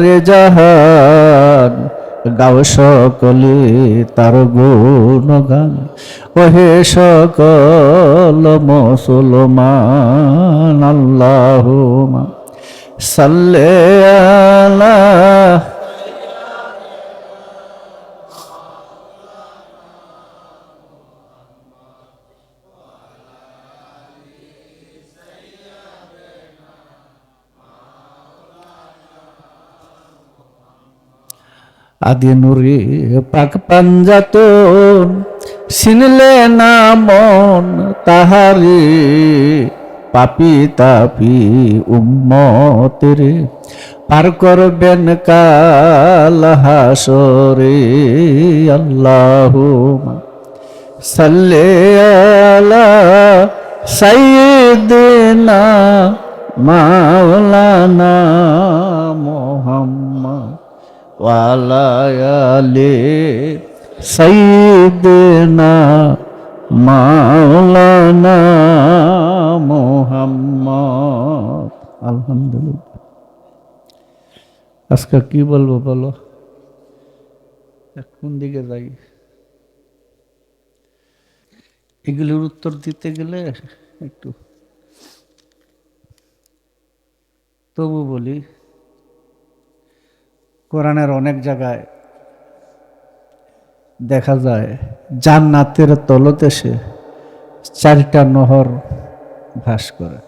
রে জাহান গাও সকলে তার গুণগান। ওহে সকল মুসলমান আল্লাহ সাল্লে আলা আদি নুরি পাক পাঞ্জাতন সিনলে না মন তাহারি, পাপি তাপি উম্মতের পার করবেন কাল হাসরে আল্লাহ সাল্লে আলা সাইয়্যিদিনা মাওলানা মুহাম্মদ। ওয়ালায়ালে সাইয়্যিদিনা মাওলানা মুহাম্মদ আলহামদুলিল্লাহ আজকে কি বলব বলো কোন দিকে যাই এগুলির উত্তর দিতে গেলে একটু তবু বলি কোরআনের অনেক জায়গায় দেখা যায়, জান্নাতের তলদেশে চারটা নহর ভাস করে।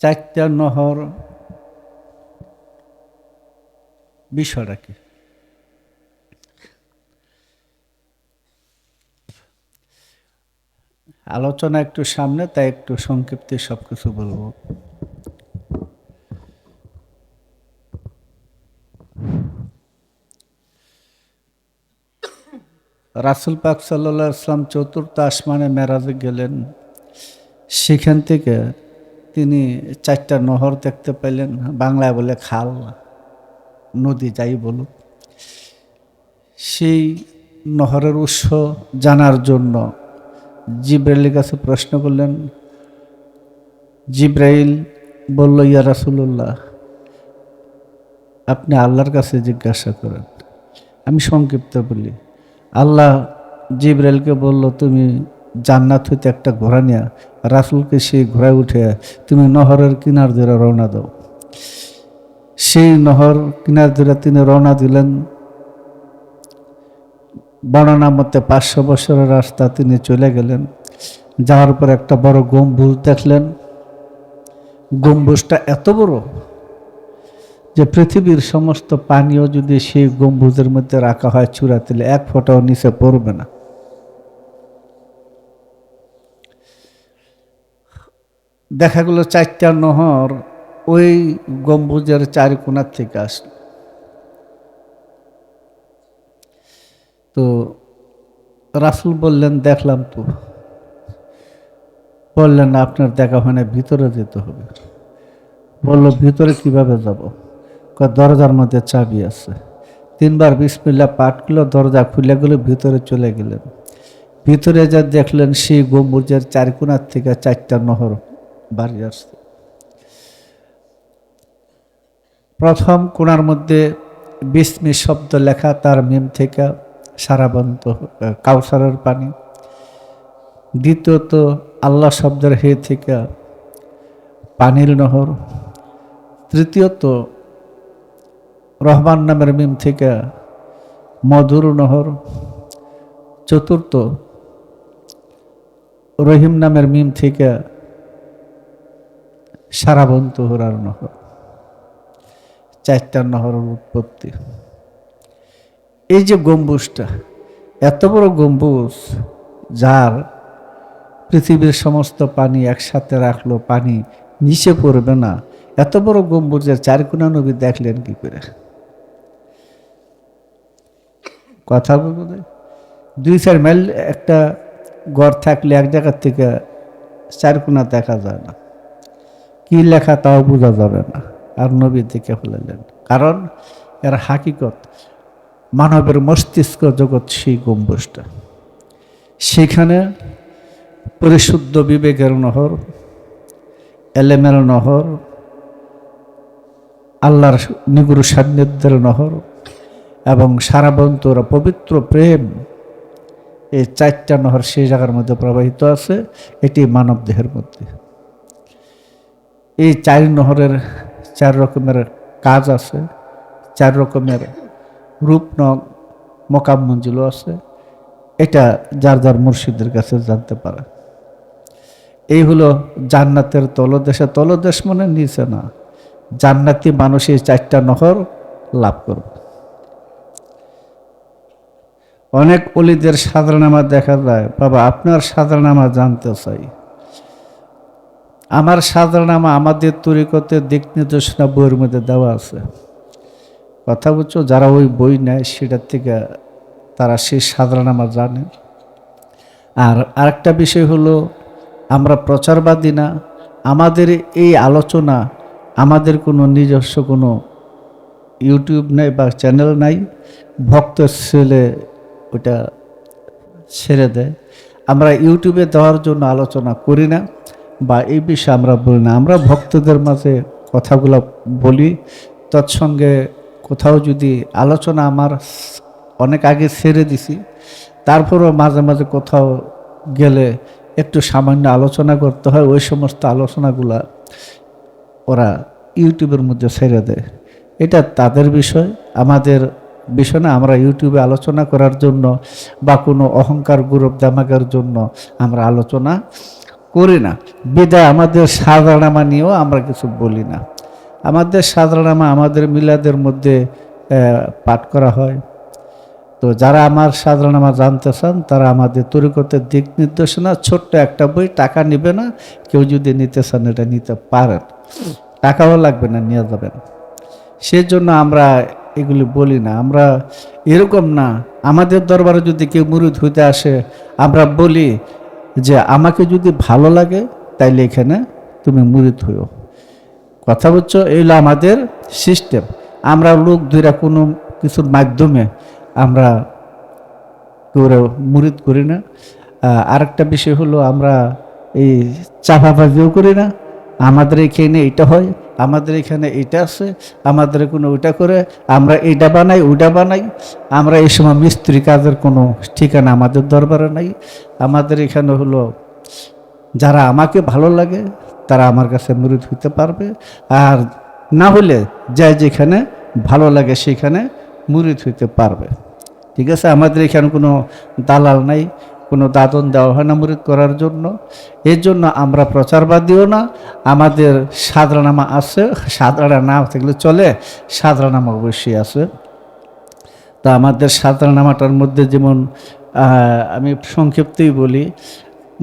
চারটা নহর, বিষয়টা কি? আলোচনা একটু সামনে, তাই একটু সংক্ষিপ্তে সবকিছু বলব। রাসুল পাক সাল্লা আসলাম চতুর্থ আসমানে মেরাজে গেলেন। সেখান থেকে তিনি চারটা নহর দেখতে পেলেন। বাংলায় বলে খাল, নদী যাই বলুক। সেই নহরের উৎস জানার জন্য জিব্রাইলের কাছে প্রশ্ন করলেন, জিব্রাইল বলল, ইয়া রাসুল্লাহ আপনি আল্লাহর কাছে জিজ্ঞাসা করেন। আমি সংক্ষিপ্ত বলি, আল্লাহ জিব্রাইলকে বলল, তুমি জান্নাত হইতে একটা ঘোড়া নিয়া রাসুলকে সেই ঘোড়ায় উঠে তুমি নহরের কিনার ধরে রওনা দাও। সেই নহর কিনার ধরে তিনি রওনা দিলেন। বর্ণনা মতে পাঁচশো বছরের রাস্তা তিনি চলে গেলেন। যাওয়ার পর একটা বড় গম্বুজ দেখলেন। গম্বুজটা এত বড় যে পৃথিবীর সমস্ত পানীয় যদি সেই গম্বুজের মধ্যে রাখা হয় চূড়া তেলে এক ফোঁটাও নিচে পড়বে না। দেখা গেল চারটা নহর ওই গম্বুজের চারি কোনার থেকে আসলো। তো রাসুল বললেন, দেখলাম তো। বললেন, আপনার দেখা হয় না, ভিতরে যেতে হবে। বলল, ভিতরে কীভাবে যাব? দরজার মধ্যে চাবি আছে। তিনবার বিসমিল্লা পাঠ করল, দরজা খুলে গেলে, ভিতরে চলে গেলেন। ভিতরে যা দেখলেন, সেই গম্বুজের চার কোনার থেকে চারটা নহর বাড়ি আসছে। প্রথম কোনার মধ্যে বিস্মি শব্দ লেখা, তার মিম থেকে সারাবন্ত কাউসারের পানি। দ্বিতীয়ত, আল্লাহ শব্দের হে থেকে পানির নহর। তৃতীয়ত রহমান নামের মিম থেকে মধুর নহর, চতুর্থ রহিম নামের মিম থেকে সারাবন্ত হরার নহর, চারটা নহরের উৎপত্তি। এই যে গম্বুজটা, এত বড় গম্বুজ যার পৃথিবীর সমস্ত পানি একসাথে রাখল, পানি নিচে পড়বে না। এত বড় গম্বুজের চারকোনা নবী দেখলেন কি করে? কথা বলব দুই চার মাইল একটা গড় থাকলে এক জায়গার থেকে চারকোনা দেখা যায় না। কি লেখা তাও বোঝা যাবে না। আর নবী দিকে ফেলালেন। কারণ এর হাকিকত মানবের মস্তিষ্ক জগৎ সেই গম্বুজটা। সেখানে পরিশুদ্ধ বিবেকের নহর, এলেমের নহর, আল্লাহর নিগুরু সান্নিধ্যের নহর এবং সারাবন্তর পবিত্র প্রেম এই চারটা নহর সেই জায়গার মধ্যে প্রবাহিত আছে, এটি মানব দেহের মধ্যে। এই চার নহরের চার রকমের কাজ আছে, চার রকমের রূপ নগ মকাম মঞ্জিলও আছে, এটা যার যার মুর্শিদের কাছে জানতে পারে। এই হলো জান্নাতের তলদেশে, তলদেশ মানে নিচে না। জান্নাতি মানুষ এই চারটা নহর লাভ করবে। অনেক অলিদের সাধারণামা দেখা যায়। বাবা, আপনার সাধারণামা জানতে চাই। আমার সাধারণামা আমাদের তরিকতে দিক নির্দেশনা বইয়ের মধ্যে দেওয়া আছে। কথা বলছো যারা ওই বই নেয়, সেটার থেকে তারা সেই সাধারণামা জানে। আর আরেকটা বিষয় হলো, আমরা প্রচারবাদী না। আমাদের এই আলোচনা, আমাদের কোনো নিজস্ব কোনো ইউটিউব নেই বা চ্যানেল নাই। ভক্ত ছেলে ওটা ছেড়ে দেয়। আমরা ইউটিউবে দেওয়ার জন্য আলোচনা করি না বা এই বিষয়ে আমরা বলি না। আমরা ভক্তদের মাঝে কথাগুলো বলি। তৎসঙ্গে কোথাও যদি আলোচনা আমার অনেক আগে ছেড়ে দিছি, তারপরেও মাঝে মাঝে কোথাও গেলে একটু সামান্য আলোচনা করতে হয়। ওই সমস্ত আলোচনাগুলা ওরা ইউটিউবের মধ্যে ছেড়ে দেয়। এটা তাদের বিষয়। আমাদের বিষয় আমরা ইউটিউবে আলোচনা করার জন্য বা কোনো অহংকার গৌরব দামাকের জন্য আমরা আলোচনা করি না। বিদায়, আমাদের সাধারণামা নিয়েও আমরা কিছু বলি না। আমাদের সাধারণামা আমাদের মিলাদের মধ্যে পাঠ করা হয়। তো যারা আমার সাধারণামা জানতে চান, তারা আমাদের তরিকতের দিক নির্দেশনা, ছোট্ট একটা বই, টাকা নেবে না, কেউ যদি নিতে চান এটা নিতে পারেন। টাকাও লাগবে না, নিয়ে যাবেন। সেজন্য আমরা এগুলি বলি না। আমরা এরকম না। আমাদের দরবারে যদি কেউ মুরিদ হইতে আসে, আমরা বলি যে, আমাকে যদি ভালো লাগে, তাইলে এখানে তুমি মুরিদ হইও। কথা বলছো এইগুলো আমাদের সিস্টেম। আমরা লোক ধরে কোনো কিছুর মাধ্যমে আমরা করে মুরিদ করি না। আরেকটা বিষয় হলো আমরা এই চাপাবাজিও করি না। আমাদের এখানে এটা হয়, আমাদের এখানে এটা আছে, আমাদের কোনো ওইটা করে, আমরা এটা বানাই, ওইটা বানাই। আমরা এই সময় মিস্ত্রি কাজের কোনো ঠিকানা আমাদের দরবারে নাই। আমাদের এখানে হলো, যারা আমাকে ভালো লাগে, তারা আমার কাছে মুরিদ হইতে পারবে। আর না হলে যাই যেখানে ভালো লাগে সেখানে মুরিদ হইতে পারবে। ঠিক আছে? আমাদের এখানে কোনো দালাল নাই। কোনো দাদন দেওয়া হয় না মুরিদ করার জন্য। এর জন্য আমরা প্রচারবাদীও না, আমাদের সাদরানামা আছে সাদরানা নাম থাকলে চলে সাধারণামা অবশ্যই আছে। তা আমাদের সাদরানামাটার মধ্যে যেমন আমি সংক্ষিপ্তই বলি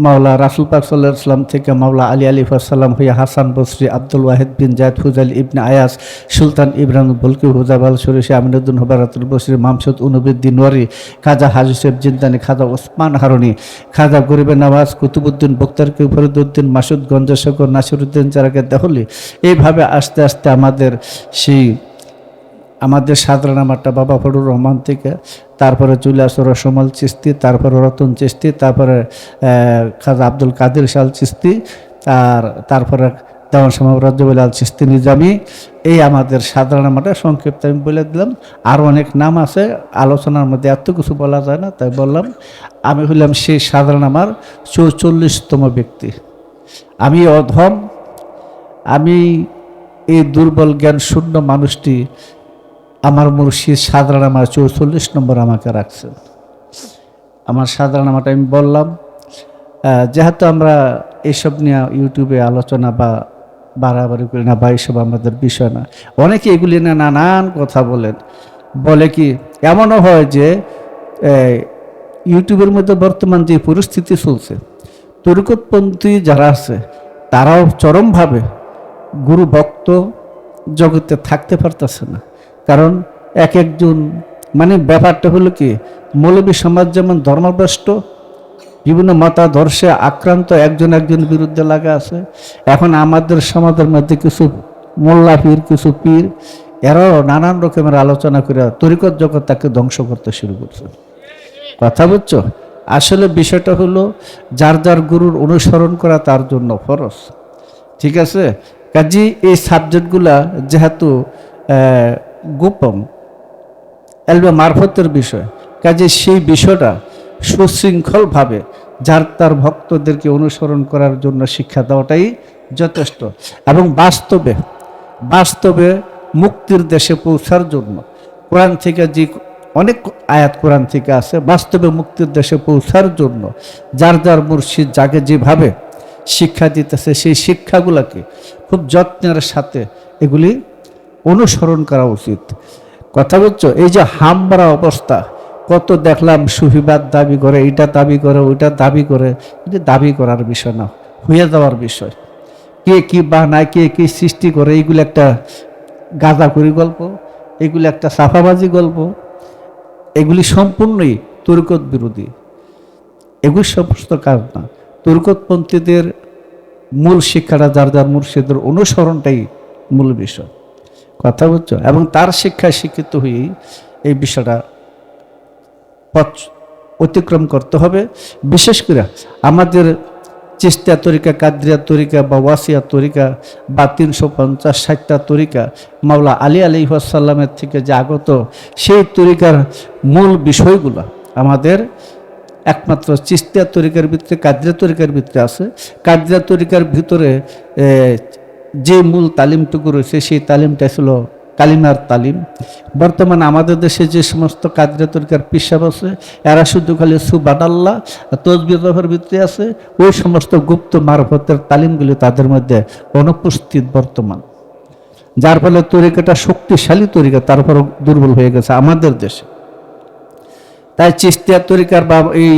মাওলা রাসুল পাক সাল্লাহ সাল্লাম থেকে মাওলা আলী আলী সাল্লাম হইয়া হাসান বসরি আব্দুল ওয়াহিদ বিন জায়দ হুজাইল ইবনে আয়াস, সুলতান ইব্রাহিম বলকি হুজাব আল শরীফ আমিনুদ্দিন হবারাতুল বসরি, মামসুদ উনবিদ্দিন ওয়ারি, খাজা হাজুসেফ জিন্দানি, খাজা ওসমান হারুনি, খাজা গরিবে নওয়াজ কুতুবুদ্দিন বক্তারকে ফরিদুদ্দিন মাসুদ গঞ্জশেখর নাসিরুদ্দিন চারাকে দেহলি। এইভাবে আস্তে আস্তে আমাদের সেই আমাদের সাধারণ আমারটা বাবা ফরুর রহমান থেকে, তারপরে চলে আসো রসমল চিস্তি, তারপরে রতন চিস্তি, তারপরে খাজা আব্দুল কাদির শাল চিস্তি আর তারপরে দেওয়ান সামাব রাজ্যবল আল চিস্তি নিজামি। এই আমাদের সাধারণ আমারটা সংক্ষিপ্ত আমি বলে দিলাম। আরও অনেক নাম আছে, আলোচনার মধ্যে এত কিছু বলা যায় না, তাই বললাম। আমি হইলাম সেই সাধারণ আমার চৌচল্লিশতম ব্যক্তি। আমি অধম, আমি এই দুর্বল জ্ঞান শূন্য মানুষটি আমার মুর্শিদ সাধারণ আমার চৌচল্লিশ নম্বর আমাকে রাখছেন। আমার সাধারণ আমারটা আমি বললাম। যেহেতু আমরা এইসব নিয়ে ইউটিউবে আলোচনা বা বাড়াবাড়ি করি না বা এইসব আমাদের বিষয় না, অনেকে এগুলি নিয়ে নানান কথা বলেন। বলে কি, এমনও হয় যে ইউটিউবের মধ্যে বর্তমান যে পরিস্থিতি চলছে তরিকতপন্থী যারা আছে, তারাও চরমভাবে গুরু ভক্ত জগতে থাকতে পারতেছে না। কারণ এক একজন মানে ব্যাপারটা হলো কি, মৌলবী সমাজ যেমন ধর্মভ্রষ্ট, বিভিন্ন মতাদর্শে আক্রান্ত, একজন একজন বিরুদ্ধে লাগা আছে। এখন আমাদের সমাজের মধ্যে কিছু মোল্লা পীর কিছু পীর, এরাও নানান রকমের আলোচনা করে তরিকত জগৎ তাকে ধ্বংস করতে শুরু করছে। কথা বুঝছ? আসলে বিষয়টা হলো, যার যার গুরুর অনুসরণ করা তার জন্য ফরজ। ঠিক আছে? কাজী এই সাবজেক্টগুলা যেহেতু গোপন এলবে মারফতের বিষয়। কাজে সেই বিষয়টা সুশৃঙ্খলভাবে যার তার ভক্তদেরকে অনুসরণ করার জন্য শিক্ষা দেওয়াটাই যথেষ্ট এবং বাস্তবে বাস্তবে মুক্তির দেশে পৌঁছার জন্য কোরআন থেকে যে অনেক আয়াত কোরআন থেকে আছে, বাস্তবে মুক্তির দেশে পৌঁছার জন্য যার যার মুর্শিদ যাকে যেভাবে শিক্ষা দিতেছে, সেই শিক্ষাগুলোকে খুব যত্নের সাথে এগুলি অনুসরণ করা উচিত। কথা বলছো? এই যে হামরা অবস্থা, কত দেখলাম সুফিবাদ দাবি করে এটা দাবি করে, ওইটা দাবি করে, এটা দাবি করার বিষয় না হয়ে যাওয়ার বিষয়। কে কি বানায়, কে কি সৃষ্টি করে, এইগুলো একটা গাঁজাখুরি গল্প এগুলো একটা সাফাবাজি গল্প, এগুলি সম্পূর্ণই তরিকত বিরোধী। এগুলি সমস্ত কাজ না। তরিকতপন্থীদের মূল শিক্ষাটা, যার যার মুর্শিদের অনুসরণটাই মূল বিষয়। কথা বলছো এবং তার শিক্ষায় শিক্ষিত হয়েই এই বিষয়টা পথ অতিক্রম করতে হবে। বিশেষ করে আমাদের চেষ্টা তরিকা, কাদ্রিয়া তরিকা বা ওয়াসিয়া তরিকা বা তিনশো পঞ্চাশ, ষাটটা তরিকা মাওলা আলী আলী সাল্লামের থেকে যে আগত, সেই তরিকার মূল বিষয়গুলো আমাদের একমাত্র চিস্তিয়া তরিকার ভিতরে, কাদ্রিয়া তরিকার ভিতরে আছে। কাদ্রিয়া তরিকার ভিতরে যে মূল তালিমটুকু রয়েছে, সেই তালিমটা ছিল কালিমার তালিম। বর্তমানে আমাদের দেশে যে সমস্ত কাদরে তরিকার পিসাব আছে, এরা শুধু খালি সুবাদাল্লাহ তসবির ভিতরে আছে, ওই সমস্ত গুপ্ত মারফতের তালিমগুলি তাদের মধ্যে অনুপস্থিত বর্তমান। যার ফলে তরিকাটা শক্তিশালী তরিকা তারপর দুর্বল হয়ে গেছে আমাদের দেশে। তাই চিস্তিয়া তরিকার বা এই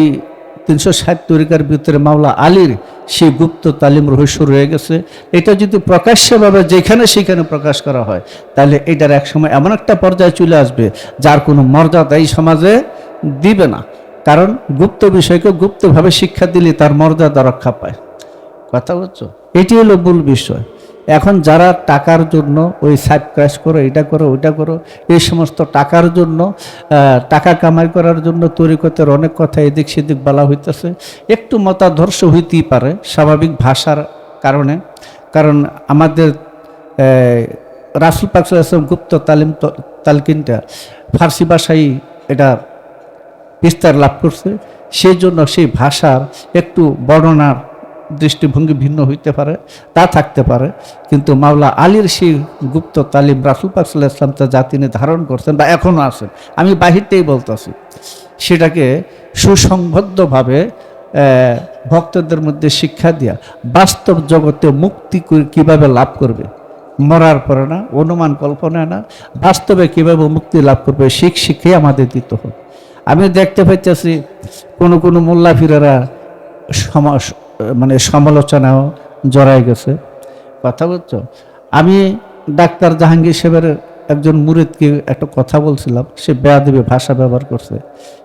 তিনশো ষাট তরিকার ভিতরে মাওলা আলীর সেই গুপ্ত তালিম রহস্য রয়ে গেছে। এটা যদি প্রকাশ্যভাবে যেখানে সেখানে প্রকাশ করা হয়, তাহলে এটার একসময় এমন একটা পর্যায়ে চলে আসবে, যার কোনো মর্যাদা এই সমাজে দিবে না। কারণ গুপ্ত বিষয়কে গুপ্তভাবে শিক্ষা দিলে তার মর্যাদা রক্ষা পায়। কথা বলছো? এটি হলো মূল বিষয়। এখন যারা টাকার জন্য ওই সাইড ক্র্যাশ করো, এটা করো, ওইটা করো, এই সমস্ত টাকার জন্য টাকা কামাই করার জন্য তরিকতের অনেক কথা এদিক সেদিক বলা হইতেছে। একটু মতাদর্শ হইতেই পারে স্বাভাবিক ভাষার কারণে। কারণ আমাদের রাসুল পাকসাম গুপ্ত তালিম তালকিনটা ফার্সি ভাষায় এটা বিস্তার লাভ করছে। সেই জন্য সেই ভাষার একটু বর্ণনার দৃষ্টিভঙ্গি ভিন্ন হইতে পারে, তা থাকতে পারে। কিন্তু মাওলা আলীর সেই গুপ্ত তালিম রাসুল পাক সাল্লাহ ইসলাম তা যা তিনি ধারণ করছেন বা এখনও আছেন, আমি বাহিরতেই বলতেছি। সেটাকে সুসংবদ্ধভাবে ভক্তদের মধ্যে শিক্ষা দিয়া বাস্তব জগতে মুক্তি কীভাবে লাভ করবে? মরার পরে না, অনুমান কল্পনা না, বাস্তবে কীভাবে মুক্তি লাভ করবে শিখ শিখে আমাদের দিতে হবে। আমি দেখতে পাইতেছি, কোনো কোনো মোল্লা ফিরেরা সমাস মানে সমালোচনাও জড়াই গেছে। কথা বলছো? আমি ডাক্তার জাহাঙ্গীর সাহেবের একজন মুরিদকে একটা কথা বলছিলাম, সে বেয়াদেবী ভাষা ব্যবহার করছে।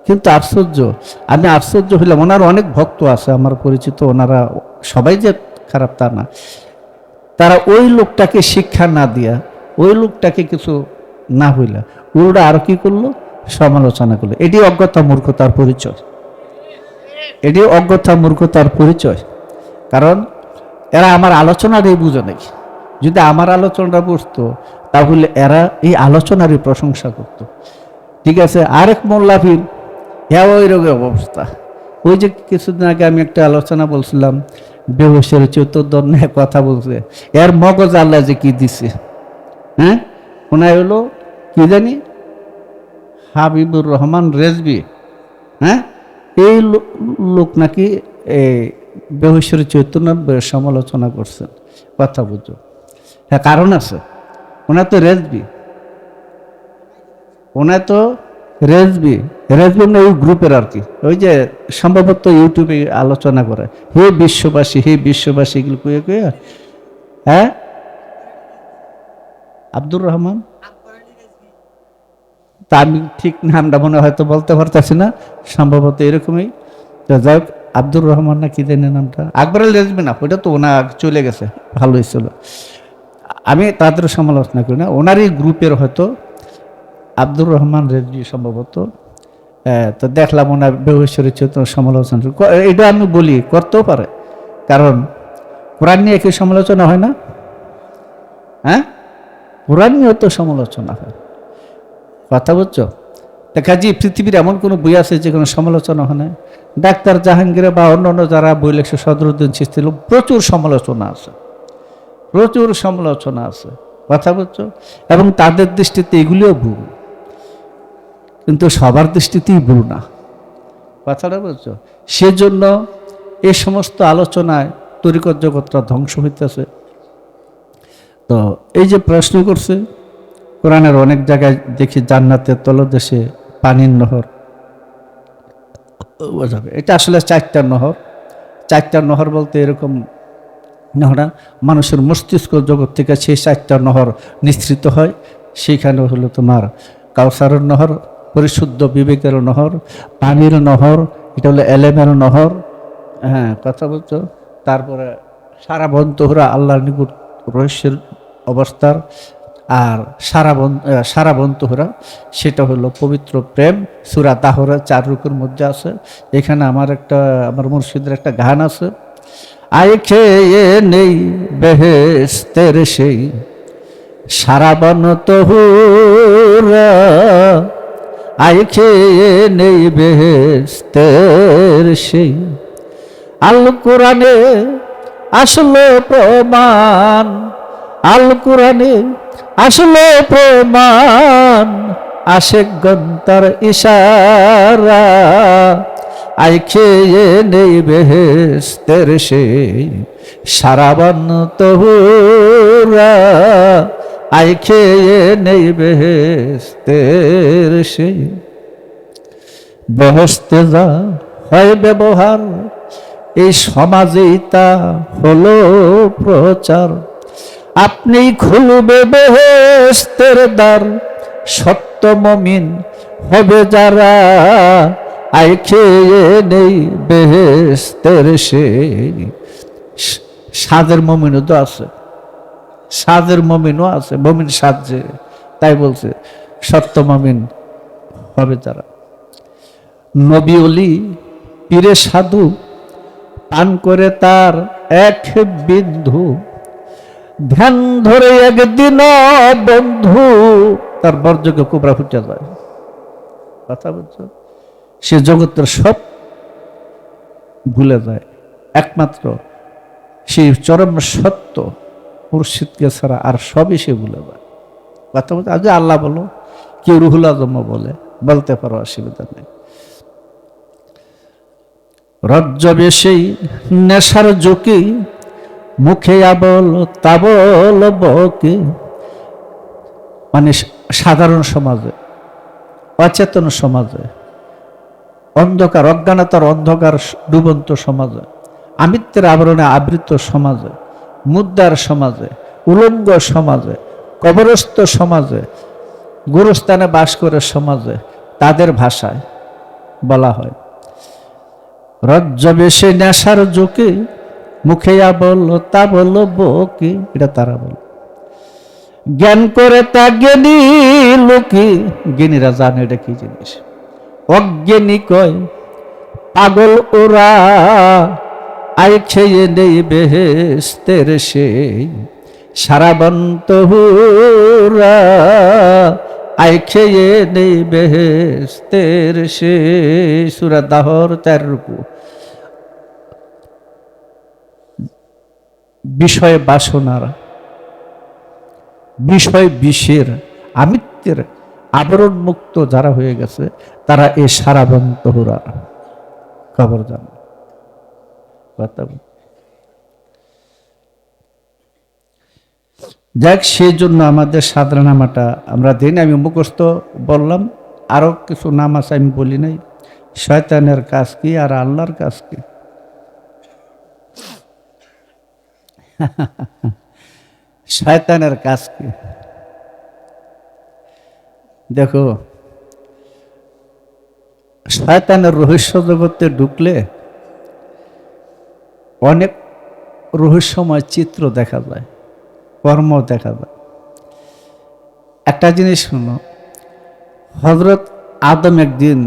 কিন্তু আশ্চর্য আমি আশ্চর্য হইলাম, ওনার অনেক ভক্ত আছে, আমার পরিচিত, ওনারা সবাই যে খারাপ তা না। তারা ওই লোকটাকে শিক্ষা না দিয়া, ওই লোকটাকে কিছু না হইলা ওরা আর কি করল? সমালোচনা করল। এটি অজ্ঞতা, মূর্খতার পরিচয়। এটি অজ্ঞতা মূর্খতার পরিচয়। কারণ এরা আমার আলোচনারই বুঝে নেই। যদি আমার আলোচনাটা বুঝতো, তাহলে এরা এই আলোচনারই প্রশংসা করত। ঠিক আছে, আরেক মোল্লাফির হ্যাঁ ওই রোগের অবস্থা। ওই যে কিছুদিন আগে আমি একটা আলোচনা বলছিলাম বেহসের চতুর্দর কথা বলছে, এর মগজ আল্লাহ যে কি দিছে হ্যাঁ? ওনায় হলো কি জানি? হাবিবুর রহমান রেজবি হ্যাঁ? এই লোক নাকি এই বেহসের চৈতন্যের সমালোচনা করছেন কথা বুঝো হ্যাঁ কারণ আছে। ওনার তো রেজবি। ওনার তো রেজবি। রেজবি মানে ওই গ্রুপের আর কি। ওই যে সম্ভবত ইউটিউবে আলোচনা করে। হে বিশ্ববাসী হে বিশ্ববাসী এগুলো কুয়ে কুয়ে হ্যাঁ? আব্দুর রহমান? তা আমি ঠিক নামটা মনে হয়তো বলতে পারতেছি না, সম্ভবত এরকমই। তো যাই হোক, আব্দুর রহমান না কি জানি নামটা? আকবর আলী রেজবি না ওটা তো ওনা চলে গেছে, ভালো হয়েছিল। আমি তাদের সমালোচনা করি না, ওনারই গ্রুপের হয়তো আব্দুর রহমান রেজবি সম্ভবত। তো দেখলাম ওনার বেহশ্বরী চেতন সমালোচনা এটা আমি বলি, করতেও পারে। কারণ কোরআন নিয়ে কি সমালোচনা হয় না? হ্যাঁ? কোরআন নিয়েও তো সমালোচনা হয়। কথা বুঝছ? দেখা যে পৃথিবীর এমন কোনো বই আছে যে কোনো সমালোচনা হয় না ডাক্তার জাহাঙ্গীর বা অন্য অন্য যারা বই লেখছে, সদরুদ্দিন চিস্তিল প্রচুর সমালোচনা আছে। প্রচুর সমালোচনা আছে। কথা বুঝছ? এবং তাদের দৃষ্টিতে এগুলিও ভুল। কিন্তু সবার দৃষ্টিতেই ভুল না। কথাটা বুঝছ? সেজন্য এ সমস্ত আলোচনায় তরিকত জগৎটা ধ্বংস হইতেছে। তো এই যে প্রশ্ন করছে কোরআনের অনেক জায়গায় দেখি জান্নাতের তলদেশে পানির নহর। বোঝাবে এটা আসলে চারটা নহর। চারটা নহর বলতে এরকম নহরা মানুষের মস্তিষ্ক জগৎ থেকে সেই চারটা নহর নিঃসৃত হয়। সেইখানে হলো তোমার কাউসারের নহর, পরিশুদ্ধ বিবেকের নহর, পানির নহর, এটা হলো এলেমের নহর। হ্যাঁ কথা বলছো? তারপরে সারা বন্তহরা আল্লাহর নিকুট রহস্যের অবস্থার আর সারা বন আহ, সারা বন্তহরা সেটা হলো পবিত্র প্রেম সুরা তাহরা চার রূপের মধ্যে আছে। এখানে আমার একটা আমার মুর্শিদের একটা গান আছে। আয় খেয়ে নেই বেহেস্তের সেই সারা বন তহুরা। আয় খেয়ে নেই বেহেস্তের সেই আল কোরআনে আসলো প্রমাণ। আল কোরআনে আসলো প্রমাণ, আশেক গন্তার ইশারা। আই খেয়ে নেই বেহেস্তের সেই সারাবন তহুরা। আই খেয়ে নেই বেহেস্তের সেই বেহস্তে যা হয় ব্যবহার, এই সমাজেই তা হলো প্রচার। আপনি খুলবে বেহেস্তের দ্বার। সত্য মমিন হবে যারা আই খেয়ে নেই বেহেস্তের সেই। সাদের মমিনও তো আছে। সাদের মমিনও আছে, মমিন সাজে তাই বলছে, সত্য মমিন হবে তারা। নবী অলি পীরে সাধু, পান করে তার এক বিন্দু ধ্যান ধরে একদিন বন্ধু, তার বর্জকে কুবরা ফুটে যায়। কথা বলছো? সে জগতের সব ভুলে যায়। একমাত্র সেই চরম সত্য মুর্শিদকে ছাড়া আর সবই সে ভুলে যায়। কথা বলছে? আজ আল্লাহ বলো, কেউ রুহুল আজম বলে, বলতে পারো, অসুবিধা নেই। রজ্জবে সেই নেশার জোকে মুখে আবল তাবল বকে। মানে সাধারণ সমাজে, অচেতন সমাজে, অন্ধকার, অজ্ঞানতার অন্ধকার ডুবন্ত সমাজে, আমিত্বের আবরণে আবৃত সমাজে, মুদ্রার সমাজে, উলঙ্গ সমাজে, কবরস্থ সমাজে, গুরুস্থানে বাস করে সমাজে তাদের ভাষায় বলা হয়। রজ্জবে সে নেশার জোকে মুখে আ বলল তা বলল বকে এটা তারা বল। জ্ঞান করে তা জ্ঞানী লোকে, জ্ঞানীরা জানে এটা কি জিনিস। অজ্ঞানী কয়, পাগল ওরা আই খেয়ে নেই বেহেস্তের সেই সারাবন্ত হুরা আই খেয়ে নেই বেহেস্তের সে। সুরা দাহর চার বিষয় বাসনার বিষয় বিষের আমিত্বের আবরণ মুক্ত যারা হয়ে গেছে তারা এ সারাবন্ত হুরা খবর জান। যাক সেই জন্য আমাদের সাধারণ নামাটা আমরা দিই না, আমি মুখস্থ বললাম আরও কিছু নাম আছে আমি বলি নাই। শয়তানের কাজ কি আর আল্লাহর কাজ কি? শয়তানের কাজ কি? দেখো, শয়তানের রহস্য জগতে ঢুকলে অনেক রহস্যময় চিত্র দেখা যায়, কর্ম দেখা যায়। একটা জিনিস শুনো হজরত আদম একদিন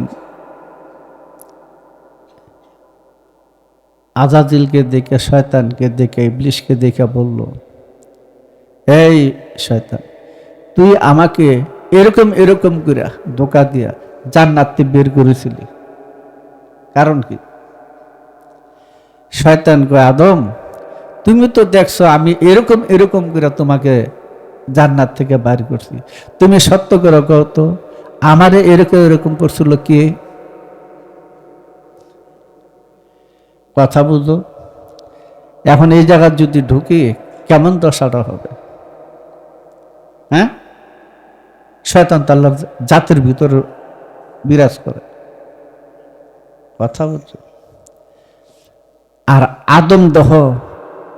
আজাজিলকে দেখে, শয়তানকে দেখে, ইবলিশকে দেখে বলল, এই শয়তান, তুই আমাকে এরকম এরকম করে ধোকা দিয়া জান্নাতে বের করেছিলি। কারণ কি? শয়তান কয়, আদম, তুমি তো দেখছ আমি এরকম এরকম করে তোমাকে জান্নাত থেকে বাইর করছি। তুমি সত্য করে কও তো, আমারে এরকম এরকম করছিল কে? কথা বুঝো। এখন এই জায়গার যদি ঢুকি, কেমন দশাটা হবে? হ্যাঁ? শয়তান তাল্লার জাতের ভিতর বিরাজ করে। কথা বলছো আর আদম দহ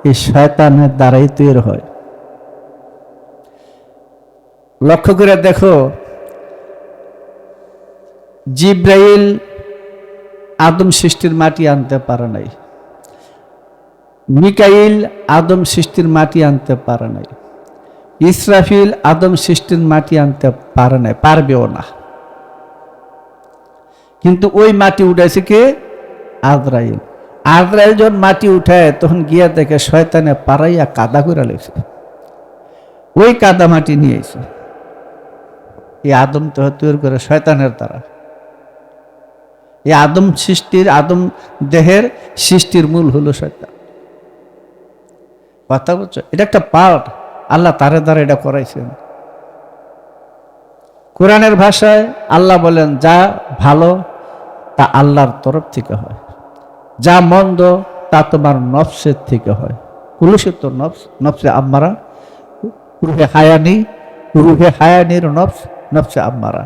এই শয়তানের দ্বারাই তৈরি হয়। লক্ষ্য করে দেখো, জিব্রাইল আদম সৃষ্টির মাটি আনতে পারে নাই। মিকাইল আদম সৃষ্টির মাটি আনতে পারে নাই। ইসরাফিল আদম সৃষ্টির মাটি আনতে পারে নাই, পারবেও না। কিন্তু ওই মাটি উঠেছে কে? আজরাইল। আজরাইল যখন মাটি উঠায়, তখন গিয়া দেখে শয়তানে পাড়াইয়া কাদা করে লেগছে ওই কাদা মাটি নিয়েছে এই আদম তো তৈরি করে শয়তানের দ্বারা। এই আদম সৃষ্টির, আদম দেহের সৃষ্টির মূল হলো শয়তান। কথা বলছো? এটা একটা পার্ট আল্লাহ তারে দ্বারা এটা করাইছেন। কোরআনের ভাষায় আল্লাহ বলেন, যা ভালো, তা আল্লাহর তরফ থেকে হয়। যা মন্দ, তা তোমার নফসের থেকে হয়। কুলুষের তো নফস, নফসে আম্মারা। রুহে হায়ানি, রুহে হায়ানির নফস, নফসে আম্মারা।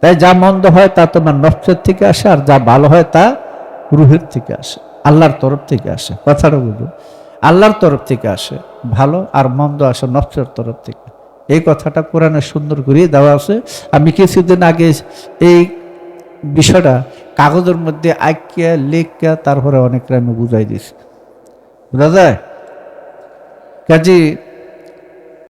তাই যা মন্দ হয় তা তোমার নফসের থেকে আসে, আর যা ভালো হয় তা রুহের থেকে আসে, আল্লাহর তরফ থেকে আসে। কথাটা বুঝো? আল্লাহর তরফ থেকে আসে, ভালো আর মন্দ আসে নফসের তরফ থেকে। এই কথাটা কোরআনে সুন্দর করে দেওয়া আছে। আমি কিছুদিন আগে এই বিষয়টা কাগজের মধ্যে আঁকিয়া, লেখিয়া, তারপরে অনেকটা আমি বুঝাই দিছি বুঝা যায়? কাজী